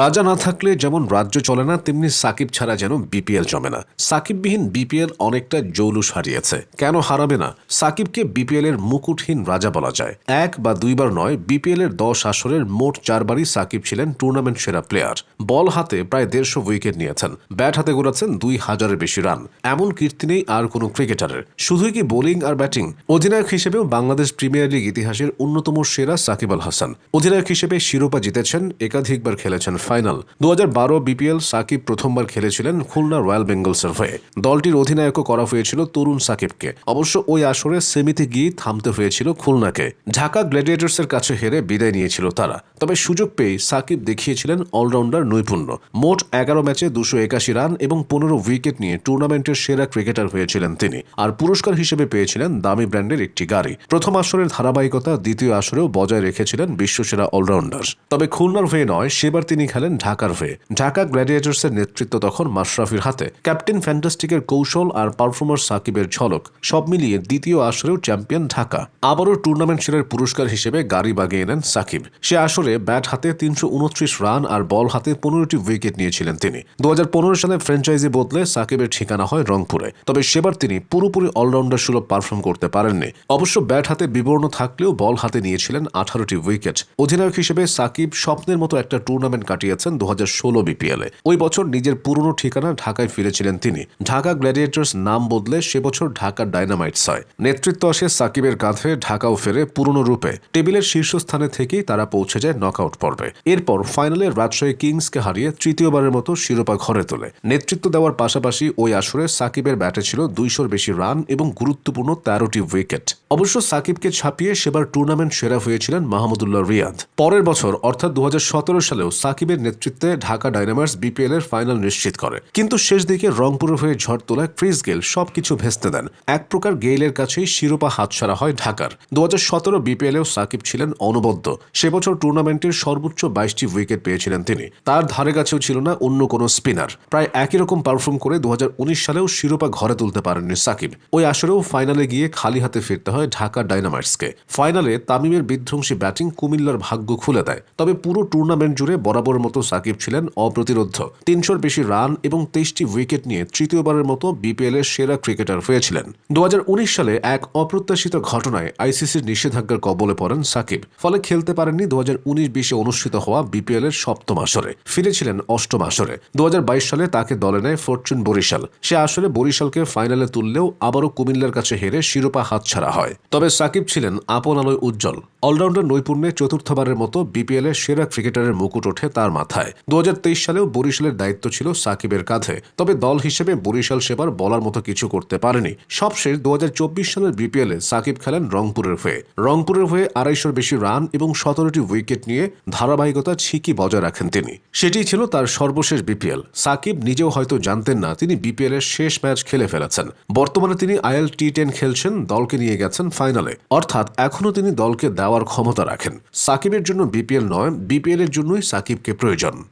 রাজা না থাকলে যেমন রাজ্য চলে না, তেমনি সাকিব ছাড়া যেন বিপিএল জমে না। সাকিববিহীন বিপিএল অনেকটা জৌলুস হারিয়েছে। কেন হারাবে না? সাকিবকে বিপিএল এর মুকুটহীন রাজা বলা যায়। এক বা দুইবার নয় বিপিএল এর দশ আসরের মোট চারবারই সাকিব ছিলেন টুর্নামেন্ট সেরা প্লেয়ার। বল হাতে প্রায় দেড়শো উইকেট নিয়েছেন। ব্যাট হাতে গড়াচ্ছেন দুই হাজারের বেশি রান। এমন কীর্তি নেই আর কোনো ক্রিকেটারের। শুধুই কি বোলিং আর ব্যাটিং? অধিনায়ক হিসেবেও বাংলাদেশ প্রিমিয়ার লিগ ইতিহাসের অন্যতম সেরা সাকিব আল হাসান। অধিনায়ক হিসেবে শিরোপা জিতেছেন, একাধিকবার খেলেছেন ফাইনাল। দু হাজার বারো বিপিএল সাকিব প্রথমবার খেলেছিলেন খুলনা রয়্যাল বেঙ্গলসের হয়ে। দলটির অধিনায়কও করা হয়েছিল তরুণ সাকিবকে। অবশ্য ওই আসরে সেমিতে গিয়ে থামতে হয়েছিল খুলনাকে। ঢাকা গ্ল্যাডিয়েটার্সের কাছে হেরে বিদায় নিয়েছিল তারা। তবে সুযোগ পেয়ে সাকিব দেখিয়েছিলেন অলরাউন্ডার নৈপুণ্য। মোট এগারো ম্যাচে দুশো একাশি রান এবং পনেরো উইকেট নিয়ে টুর্নামেন্টের সেরা ক্রিকেটার হয়েছিলেন তিনি। আর পুরস্কার হিসেবে পেয়েছিলেন দামি ব্র্যান্ডের একটি গাড়ি। প্রথম আসরের ধারাবাহিকতা দ্বিতীয় আসরেও বজায় রেখেছিলেন বিশ্বসেরা অলরাউন্ডার। তবে খুলনার হয়ে নয়, সেবার তিনি খেলেন ঢাকার হয়ে। ঢাকা গ্ল্যাডিয়েটার্সের নেতৃত্ব তখন মাশরাফির হাতে। ক্যাপ্টেন ফ্যান্টাস্টিকের কৌশল আর পারফরমার সাকিবের ঝলক সব মিলিয়ে দ্বিতীয় আসরেও চ্যাম্পিয়ন ঢাকা। আবারও টুর্নামেন্ট সেরার পুরস্কার হিসেবে গাড়ি বাগিয়ে নেন সাকিব। সে আসরে ব্যাট হাতে তিনশো উনত্রিশ রান আর বল হাতে পনেরোটি উইকেট নিয়েছিলেন তিনি। দু হাজার পনেরো সালে ফ্র্যাঞ্চাইজি বদলে সাকিবের ঠিকানা হয় রংপুরে। তবে সেবার তিনি পুরোপুরি অলরাউন্ডার সুলভ পারফর্ম করতে পারেননি। অবশ্য ব্যাট হাতে বিবর্ণ থাকলেও বল হাতে নিয়েছিলেন আঠারোটি উইকেট। অধিনায়ক হিসেবে সাকিব স্বপ্নের মতো একটা টুর্নামেন্ট কাটিয়েছেন দু হাজার ষোলো বিপিএলে ওই বছর নিজের পুরনো ঠিকানা ঢাকায় ফিরেছিলেন তিনি। ঢাকা গ্ল্যাডিয়েটার্স নাম বদলে সে বছর ঢাকা ডাইনামাইটস হয়। নেতৃত্ব আসে সাকিবের কাঁধে, ঢাকাও ফেরে পুরনো রূপে। টেবিলের শীর্ষস্থানে থেকেই তারা পৌঁছে যায় নকআউট পর্বে। এরপর ফাইনালে রাজশাহী কিংসকে হারিয়ে তৃতীয়বারের মতো শিরোপা ঘরে তোলে। নেতৃত্ব দেওয়ার পাশাপাশি ওই আসরে সাকিবের ব্যাটে ছিল দুইশোর বেশি রান এবং গুরুত্বপূর্ণ তেরোটি উইকেট অবশ্য সাকিবকে ছাপিয়ে সেবার টুর্নামেন্ট সেরা হয়েছিলেন মাহমুদুল্লাহ রিয়াদ। পরের বছর, অর্থাৎ দু হাজার সতেরো সালেও সাকিবের নেতৃত্বে ঢাকা ডাইনামার্স বিপিএল এর ফাইনাল নিশ্চিত করে। কিন্তু শেষ দিকে রংপুরের হয়ে ঝড় তোলায় ক্রিস গেল সবকিছু ভেস্তে দেন। এক প্রকার গেইলের কাছেই শিরোপা হাতছাড়া হয় ঢাকার। দু হাজার সতেরো বিপিএলেও সাকিব ছিলেন অনবদ্য। সে বছর টুর্নামেন্টের সর্বোচ্চ বাইশটি উইকেট পেয়েছিলেন তিনি। তার ধারে কাছেও ছিল না অন্য কোনো স্পিনার। প্রায় একই রকম পারফর্ম করে দু হাজার উনিশ সালেও শিরোপা ঘরে তুলতে পারেননি সাকিব। ওই আসরেও ফাইনালে গিয়ে খালি হাতে ফিরতে হয় ঢাকা ডাইনামাইটসকে ফাইনালে তামিমের বিধ্বংসী ব্যাটিং কুমিল্লার ভাগ্য খুলে দেয়। তবে পুরো টুর্নামেন্ট জুড়ে বরাবর মতো সাকিব ছিলেন অপ্রতিরোধ তিনশোর বেশি রান এবং তেইশটি উইকেট নিয়ে তৃতীয়বারের মতো বিপিএল এর সেরা ক্রিকেটার হয়েছিলেন। দু হাজার উনিশ সালে এক অপ্রত্যাশিত ঘটনায় আইসিসির নিষেধাজ্ঞার কবলে পড়েন সাকিব। ফলে খেলতে পারেননি দু হাজার উনিশ বিশে অনুষ্ঠিত হওয়া বিপিএল এর সপ্তম আসরে। ফিরেছিলেন অষ্টম আসরে। দু হাজার বাইশ সালে তাকে দলে নেয় ফরচুন বরিশাল। সে আসলে বরিশালকে ফাইনালে তুললেও আবারও কুমিল্লার কাছে হেরে শিরোপা হাতছাড়া হয়। তবে সাকিব ছিলেন আপন আলোয় উজ্জ্বল। অলরাউন্ডার নৈপুণ্যে চতুর্থবারের মতো বিপিএল এর সেরা ক্রিকেটারের মুকুট ওঠে তার মাথায়। দু হাজার তেইশ সালেও বরিশালের দায়িত্ব ছিল সাকিবের কাঁধে। তবে দল হিসেবে বরিশাল সেবার বলার মতো কিছু করতে পারেনি। সবশেষ দু হাজার চব্বিশ সালের বিপিএলে সাকিব খেলেন রংপুরের হয়ে। রংপুরের হয়ে আড়াইশোর বেশি রান এবং সতেরোটি উইকেট নিয়ে ধারাবাহিকতা ঠিকই বজায় রাখেন তিনি। সেটিই ছিল তার সর্বশেষ বিপিএল। সাকিব নিজেও হয়তো জানতেন না তিনি বিপিএল এর শেষ ম্যাচ খেলে ফেলেছেন। বর্তমানে তিনি আইএল টি টেন খেলছেন, দলকে নিয়ে গেছেন ফাইনালে। অর্থাৎ এখনও তিনি দলকে দেওয়ার ক্ষমতা রাখেন। সাকিবের জন্য বিপিএল নয় বিপিএল এর জন্যই সাকিবকে প্রয়োজন।